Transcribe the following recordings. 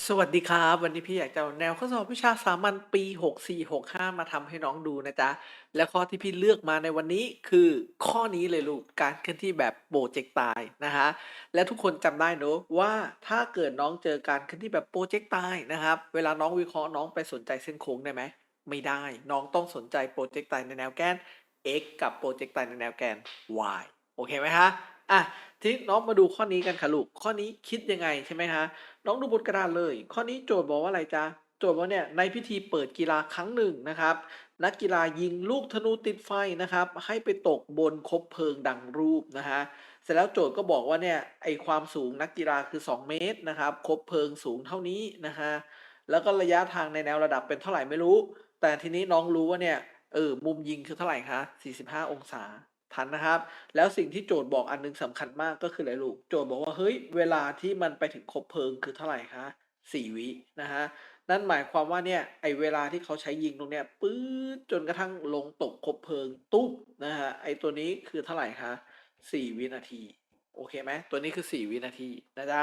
สวัสดีครับ วันนี้พี่อยากจะเอาแนวข้อสอบวิชาสามัญปี 64-65 มาทำให้น้องดูนะจ๊ะ และข้อที่พี่เลือกมาในวันนี้คือข้อนี้เลยลูกการเคลื่อนที่แบบโปรเจกไตล์นะคะและทุกคนจำได้เนอะว่าถ้าเกิดน้องเจอการเคลื่อนที่แบบโปรเจกไตล์นะครับ เวลาน้องวิเคราะห์น้องไปสนใจเส้นโค้งได้ไหมไม่ได้ น้องต้องสนใจโปรเจกไตล์ในแนวแกน x กับโปรเจกไตล์ในแนวแกน y โอเคไหมคะอะ ทีนี้น้องมาดูข้อนี้กันค่ะลูก ข้อนี้คิดยังไงใช่ไหมคะน้องดูบนกระดานเลย ข้อนี้โจทย์บอกว่าอะไรจ๊ะ โจทย์บอกเนี่ยในพิธีเปิดกีฬาครั้งหนึ่งนะครับ นักกีฬายิงลูกธนูติดไฟนะครับ ให้ไปตกบนคบเพลิงดังรูปนะฮะ เสร็จแล้วโจทย์ก็บอกว่าเนี่ยไอความสูงนักกีฬาคือ 2 เมตรนะครับคบเพลิงสูงเท่านี้นะฮะ แล้วก็ระยะทางในแนวระดับเป็นเท่าไหร่ไม่รู้ แต่ทีนี้น้องรู้ว่าเนี่ยเออมุมยิงคือเท่าไหร่คะ45 องศา ทันนะครับ แล้วสิ่งที่โจทย์บอกอันหนึงสำคัญมากก็คืออะไรลูก โจทย์บอกว่าเฮ้ยเวลาที่มันไปถึงคบเพลิงคือเท่าไหร่คะสี่วินะฮะนั่นหมายความว่าเนี่ยไอเวลาที่เขาใช้ยิงตรงเนี้ยปื๊ดจนกระทั่งลงตกคบเพลิงตุ๊บนะฮะไอตัวนี้คือเท่าไหร่คะสี่วินาทีโอเคไหมตัวนี้คือสี่วินาทีนะจ๊ะ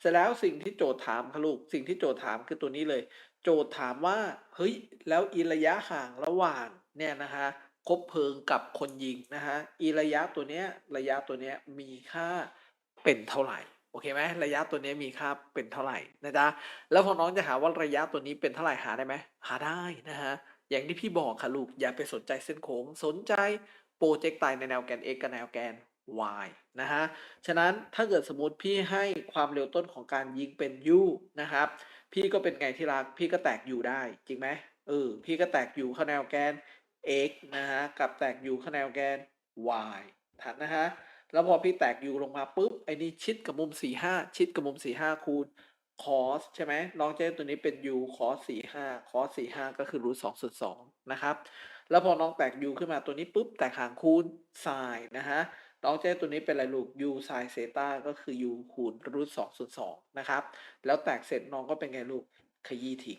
เสร็จแล้วสิ่งที่โจทย์ถามค่ะลูกสิ่งที่โจทย์ถามคือตัวนี้เลย โจทย์ถามว่าเฮ้ยแล้วอีระยะห่างระหว่างเนี่ยนะฮะ คบเพลิงกับคนยิงนะฮะอีระยะตัวเนี้ยระยะตัวเนี้ยมีค่าเป็นเท่าไหร่โอเคไหมระยะตัวเนี้ยมีค่าเป็นเท่าไหร่นะจ๊ะแล้วพอน้องจะหาว่าระยะตัวนี้เป็นเท่าไหร่หาได้ไหมหาได้นะฮะอย่างที่พี่บอกค่ะลูกอย่าไปสนใจเส้นโค้งสนใจโปรเจกต์ไตในแนวแกน x กับแนวแกน y นะฮะฉะนั้นถ้าเกิดสมมติพี่ให้ความเร็วต้นของการยิงเป็น u นะครับ พี่ก็เป็นไงที่รักพี่ก็แตกอยู่ได้จริงไหมเออพี่ก็แตกอยู่ข้าแนวแกน x นะฮะกับแตกอยู่ข้าแนวแกน y ถัดนะฮะแล้วพอพี่แตกอยู่ลงมาปุ๊บไอ้นี่ชิดกับมุม 45 ชิดกับมุม 45 คูณ cos ใช่ไหมน้องจะได้ตัวนี้เป็น u cos 45 cos 45 ก็คือรูท2ส่วน2นะครับแล้วพอน้องแตก u ขึ้นมาตัวนี้ปุ๊บแตกหางคูณ sin นะฮะน้องเจ้ตัวนี้เป็นอะไรลูก u sin เซตาก็คือ u คูณรูท2ส่วน2นะครับ แล้วแตกเสร็จน้องก็เป็นไงลูก ขยี้ทิ้ง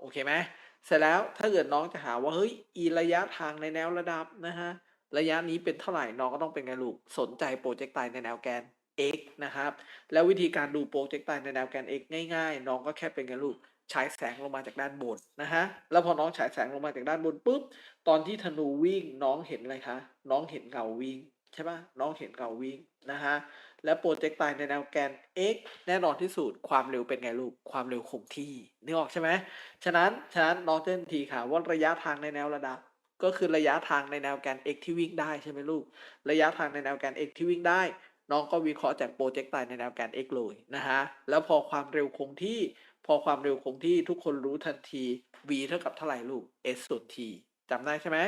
โอเคไหม เสร็จแล้วถ้าเกิดน้องจะหาว่าเฮ้ยอีระยะทางในแนวระดับนะฮะระยะนี้เป็นเท่าไหร่น้องก็ต้องเป็นไงลูกสนใจโปรเจกต์ไตในแนวแกน x นะครับ แล้ววิธีการดูโปรเจกต์ไตในแนวแกน x ง่ายๆ น้องก็แค่เป็นไงลูกฉายแสงลงมาจากด้านบนนะฮะแล้วพอน้องฉายแสงลงมาจากด้านบนปุ๊บตอนที่ธนูวิ่งน้องเห็นอะไรคะน้องเห็นเงาวิ่งใช่ปะน้องเห็นเงาวิ่งนะฮะ และโปรเจกต์ไตในแนวแกน x แน่นอนที่สุดความเร็วเป็นไงลูก ความเร็วคงที่นึกออกใช่ไหมฉะนั้นฉะนั้นน้องเต้นทีค่ะว่าระยะทางในแนวระดับ ก็คือระยะทางในแนวแกน x ที่วิ่งได้ใช่ไหมลูก ระยะทางในแนวแกน x ที่วิ่งได้ น้องก็วิเคราะห์จากโปรเจกต์ไตในแนวแกน x เลยนะฮะแล้วพอความเร็วคงที่ พอความเร็วคงที่ทุกคนรู้ทันที v เท่ากับเท่าไหร่ลูก s ส่วน t จำได้ใช่ไหม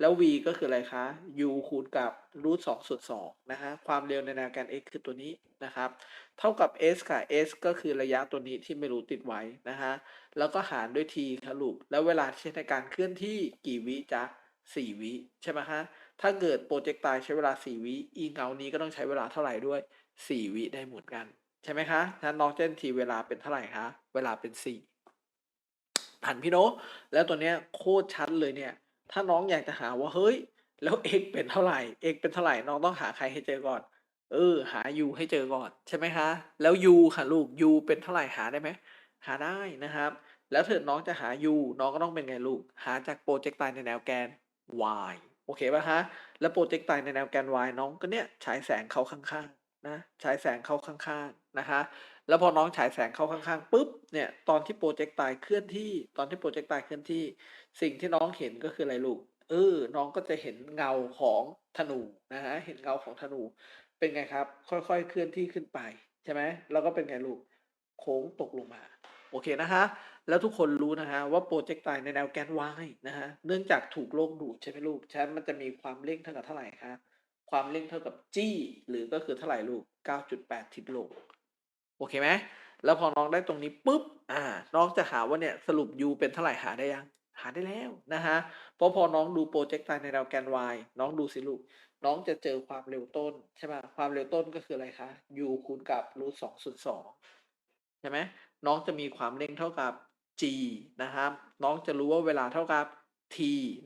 แล้ว v ก็คืออะไรคะ u คูณกับรูท2ส่วน2นะฮะ ความเร็วในแนวแกน x คือตัวนี้นะครับ เท่ากับ s ค่ะ s ก็คือระยะตัวนี้ที่ไม่รู้ติดไว้นะฮะ แล้วก็หารด้วย t ค่ะลูก แล้วเวลาใช้ในการเคลื่อนที่กี่วิจ๊ะ4วิใช่ไหมฮะ ถ้าเกิดโปรเจกต์ไตใช้เวลา4วิ อีเงานี้ก็ต้องใช้เวลาเท่าไหร่ด้วย4วิได้เหมือนกัน ใช่ไหมคะนั้นนองเจนทีเวลาเป็นเท่าไหร่คะ เวลาเป็น4ผ่านพี่โนตแล้วตัวเนี้ยโคตรชัดเลยเนี่ย ถ้าน้องอยากจะหาว่าเฮ้ย แล้ว x เป็นเท่าไหร่ x เป็นเท่าไหร่น้องต้องหาใครให้เจอก่อน เออ หา u ให้เจอก่อนใช่ไหมคะ แล้ว u ค่ะลูก u เป็นเท่าไหร่หาได้ไหมหาได้นะครับ แล้วถ้าน้องจะหา u น้องก็ต้องเป็นไงลูก หาจากโปรเจกต์ไตในแนวแกน y โอเคป่ะฮะแล้วโปรเจกต์ไตในแนวแกน y น้องก็เนี่ยฉายแสงเข้าข้างๆนะฉายแสงเข้าข้างๆ นะคะแล้วพอน้องฉายแสงเข้าข้างๆปุ๊บเนี่ยตอนที่โปรเจกต์ไตเคลื่อนที่ ตอนที่โปรเจกต์ไตเคลื่อนที่ สิ่งที่น้องเห็นก็คืออะไรลูกเออน้องก็จะเห็นเงาของธนูนะฮะเห็นเงาของธนูเป็นไงครับ ค่อยๆเคลื่อนที่ขึ้นไปใช่ไหมแล้วก็เป็นไงลูกโค้งตกลงมาโอเคนะฮะแล้วทุกคนรู้นะฮะว่าโปรเจกต์ไตในแนวแกน y นะฮะเนื่องจากถูกโลกดูดใช่ไหมลูกฉะนั้นมันจะมีความเร่งเท่ากับเท่าไหร่คะความเร่งเท่ากับ g หรือก็คือเท่าไหร่ลูก 9.8 ทิศลง โอเคไหมแล้วพอน้องได้ตรงนี้ปุ๊บอ่าน้องจะหาว่าเนี่ยสรุป u เป็นเท่าไหร่หาได้ยังหาได้แล้วนะฮะเพราะพอน้องดูโปรเจกต์ไตในแนวแกน y น้องดูสิลูก น้องจะเจอความเร็วต้นใช่ไหมความเร็วต้นก็คืออะไรคะ u คูณกับรูท2ส่วน2ใช่ไหมน้องจะมีความเร่งเท่ากับ g นะครับ น้องจะรู้ว่าเวลาเท่ากับ t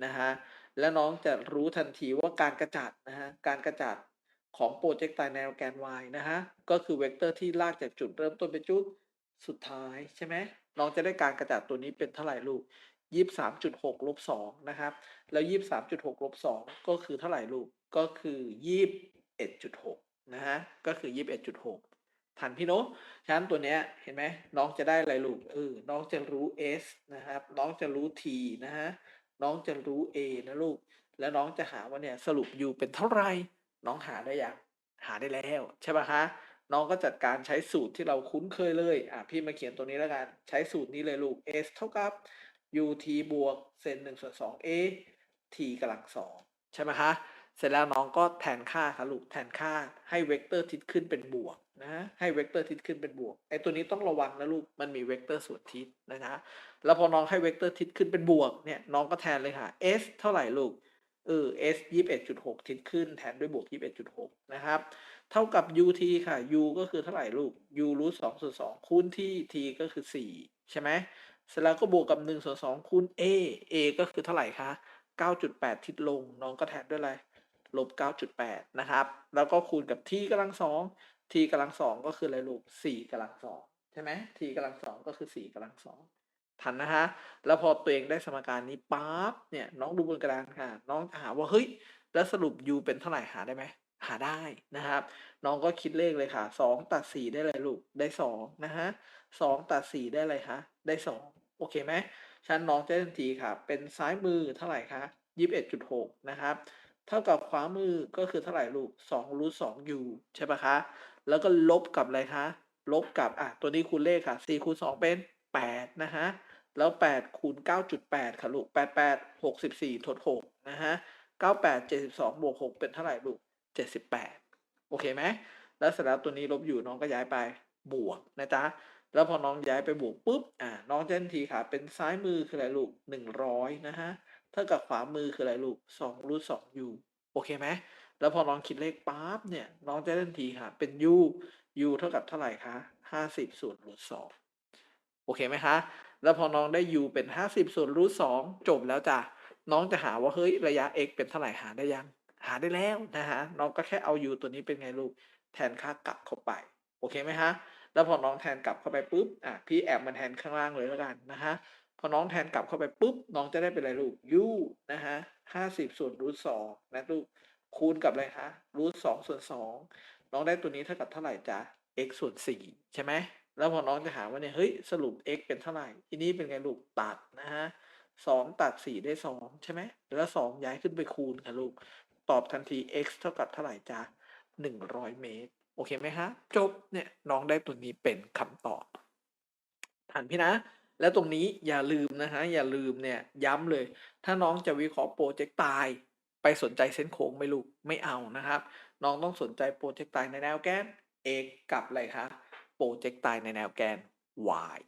นะฮะและน้องจะรู้ทันทีว่าการกระจัดนะฮะการกระจัด ของโปรเจกต์ไตในแนวแกน y นะฮะ ก็คือเวกเตอร์ที่ลากจากจุดเริ่มต้นไปจุดสุดท้ายใช่ไหมน้องจะได้การกระจัดตัวนี้เป็นเท่าไหร่ลูกยี่สามจุดหกลบสองนะครับ แล้วยี่สามจุดหกลบสองก็คือเท่าไหร่ลูก ก็คือยี่เอ็ดจุดหกนะฮะ ก็คือยี่สิบเอ็ดจุดหกทันพี่โนอะฉะนั้นตัวเนี้ยเห็นไหมน้องจะได้อะไรลูก เออ น้องจะรู้ s นะครับ น้องจะรู้ t นะฮะ น้องจะรู้ a นะลูก แล้วน้องจะหาว่าเนี่ยสรุป u เป็นเท่าไหร่ น้องหาได้ยังหาได้แล้วใช่ปะคะน้องก็จัดการใช้สูตรที่เราคุ้นเคยเลยอะพี่มาเขียนตัวนี้แล้วกัน ใช้สูตรนี้เลยลูก s เท่ากับ ut บวกเซนหนึ่งส่วนสอง a t กำลังสองใช่ไหมคะ เสร็จแล้วน้องก็แทนค่าค่ะลูกแทนค่าให้เวกเตอร์ทิศขึ้นเป็นบวกนะฮะให้เวกเตอร์ทิศขึ้นเป็นบวกไอตัวนี้ต้องระวังนะลูกมันมีเวกเตอร์ส่วนทิศนะฮะแล้วพอน้องให้เวกเตอร์ทิศขึ้นเป็นบวกเนี่ยน้องก็แทนเลยค่ะ s เท่าไหร่ลูก เออ s ยี่สิบเอ็ดจุดหกทิศขึ้นแทนด้วยบวกยี่สิบเอ็ดจุดหกนะครับ เท่ากับ ut ค่ะ u ก็คือเท่าไหร่ลูก u รูทสองส่วนสองคูณที่ t ก็คือสี่ใช่ไหมเสร็จแล้วก็บวกกับหนึ่งส่วนสองคูณ a a ก็คือเท่าไหร่คะเก้าจุดแปดทิศลง น้องก็แทนด้วยอะไรลบเก้าจุดแปดนะครับ แล้วก็คูณกับ t กำลังสอง t กำลังสองก็คืออะไรลูกสี่กำลังสองใช่ไหม t กำลังสองก็คือสี่กำลังสอง ทันนะฮะ แล้วพอตัวเองได้สมการนี้ปั๊บเนี่ยน้องดูบนกระดานค่ะ น้องหาว่าเฮ้ยแล้วสรุป u เป็นเท่าไหร่หาได้ไหมหาได้นะครับ น้องก็คิดเลขเลยค่ะสองตัดสี่ได้อะไรลูกได้สองนะฮะสองตัดสี่ได้อะไรคะได้สองโอเคไหมฉะนันน้องจะทันทีค่ะ เป็นซ้ายมือเท่าไหร่คะยี่สิบเอ็ดจุดหกนะครับ เท่ากับขวามือก็คือเท่าไหร่ลูกสองรูทสอง u ใช่ปะคะ แล้วก็ลบกับอะไรคะ ลบกับอะตัวนี้คูณเลขค่ะสี่คูณสองเป็น แปดนะฮะ แล้วแปดคูณเก้าจุดแปดค่ะลูกแปดแปดหกสิบสี่ทดหกนะฮะเก้าแปดเจ็ดสิบสองบวกหกเป็นเท่าไหร่ลูกเจ็ดสิบแปดโอเคไหม แล้วเสร็จแล้วตัวนี้ลบอยู่น้องก็ย้ายไปบวกนะจ๊ะ แล้วพอน้องย้ายไปบวกปุ๊บ อ่า น้องจะทันทีค่ะ เป็นซ้ายมือคืออะไรลูกหนึ่งร้อยนะฮะ เท่ากับขวามือคืออะไรลูกสองรูทสอง u โอเคไหม แล้วพอน้องคิดเลขปั๊บเนี่ย น้องจะได้ทันทีค่ะ เป็น u u เท่ากับเท่าไหร่คะห้าสิบส่วนรูทสอง โอเคไหมคะ แล้วพอน้องได้ u เป็นห้าสิบส่วนรูทสองจบแล้วจ้ะน้องจะหาว่าเฮ้ยระยะ x เป็นเท่าไหร่หาได้ยัง หาได้แล้วนะฮะน้องก็แค่เอา u ตัวนี้เป็นไงลูกแทนค่ากลับเข้าไปโอเคไหมฮะแล้วพอน้องแทนกลับเข้าไปปุ๊บอะพี่แอบมาแทนข้างล่างเลยแล้วกันนะฮะพอน้องแทนกลับเข้าไปปุ๊บน้องจะได้เป็นอะไรลูก u นะฮะห้าสิบส่วนรูทสองนะลูกคูณกับอะไรคะรูทสองส่วนสองน้องได้ตัวนี้เท่ากับเท่าไหร่จ๊ะ x ส่วนสี่ใช่ไหม แล้วพอน้องจะหาว่าเนี่ยเฮ้ยสรุป x เป็นเท่าไหร่ทีนี้เป็นไงลูกตัดนะฮะสองตัดสี่ได้สองใช่ไหมแล้วสองย้ายขึ้นไปคูณค่ะลูก ตอบทันที x เท่ากับเท่าไหร่จ๊ะหนึ่งร้อยเมตร โอเคไหมฮะ จบเนี่ยน้องได้ตัวนี้เป็นคำตอบทันพี่นะ แล้วตรงนี้อย่าลืมนะฮะอย่าลืมเนี่ยย้ำเลย ถ้าน้องจะวิเคราะห์โปรเจกต์ตายไปสนใจเส้นโค้งไม่ลูกไม่เอานะครับ น้องต้องสนใจโปรเจกต์ตายในแนวแกน x กับอะไรคะ โปรเจกต์ตายในแนวแกน y